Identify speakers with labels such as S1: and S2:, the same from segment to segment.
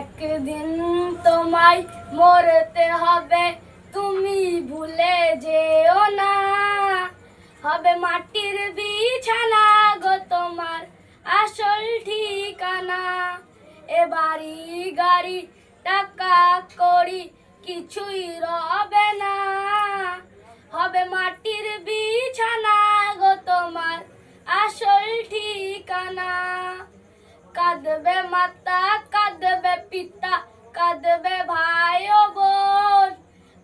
S1: একদিন তোমায় মরতে হবে, তুমি ভুলে যেও না। হবে মাটির বিছানা গো তোমার আসল ঠিকানা। এ বাড়ি গাড়ি টাকা করি কিছুই রবে না। হবে মাটির বিছানা গো তোমার আসল ঠিকানা। কাঁদবে মাতা কাঁদবে পিতা, কাঁদবে ভাই ও বোন।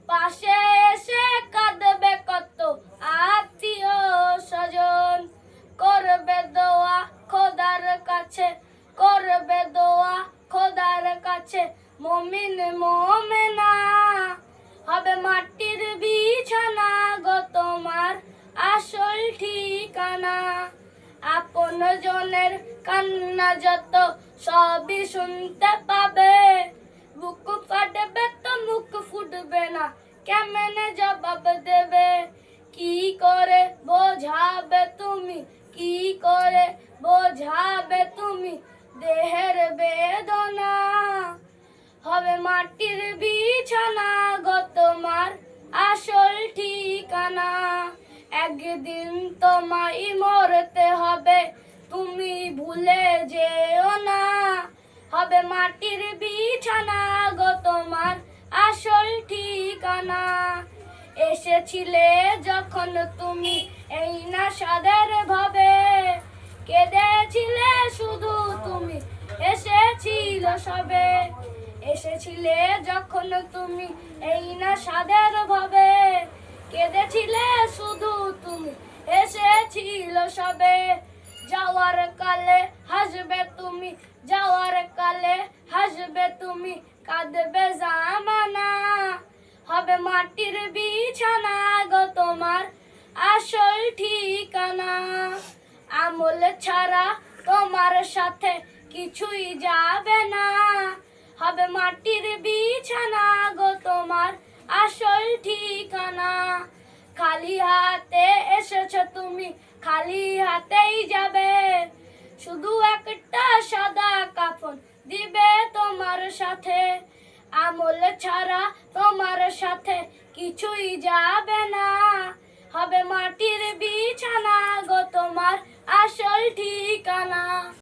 S1: পাশে এসে কাঁদবে কত আত্মীয় স্বজন। করবে দোয়া খোদার কাছে, করবে দোয়া খোদার কাছে। মমিন মোমেনা, হবে মাটির বিছানা গো তোমার আসল ঠিকানা। আপন জনের কান্না যত সবই শুনতে পাবে। বুক ফাটবে তো মুখ ফুটবে না, কেমনে জবাব দেবে? কি করে বোঝাবে তুমি? কি করে বোঝাবে তুমি? দেহের বেদনা। হবে মাটির বিছানা গো তোমার আসল ঠিকানা। একদিন তোমায় মরতে হবে, তুমি ভুলে হবে মাটির বিছানা গো তোমার আসল ঠিকানা। এসেছিলে যখন তুমি এই না সাদের ভাবে। কেঁদেছিলে শুধু তুমি, এসেছিল সবে। এসেছিলে যখন তুমি এই না সাদের ভাবে। কেঁদেছিলে শুধু তুমি, এসেছিল সবে। যাওয়ার কালে হাসবে তুমি যাওয়ার কালে, হাসবে তুমি, কাঁদবে জামানা। হবে মাটির বিছানা গো তোমার আসল ঠিকানা। আমল ছাড়া তোমার সাথে কিছুই যাবে না। হবে মাটির বিছানা গো তোমার আসল ঠিকানা। খালি হাতে এসেছ তুমি, খালি হাতেই যাবে। শুধু একটা সাদা কাফন দিবে তোমার সাথে। আমল ছাড়া তোমার সাথে কিছুই যাবে না। হবে মাটির বিছানা গো তোমার আসল ঠিকানা।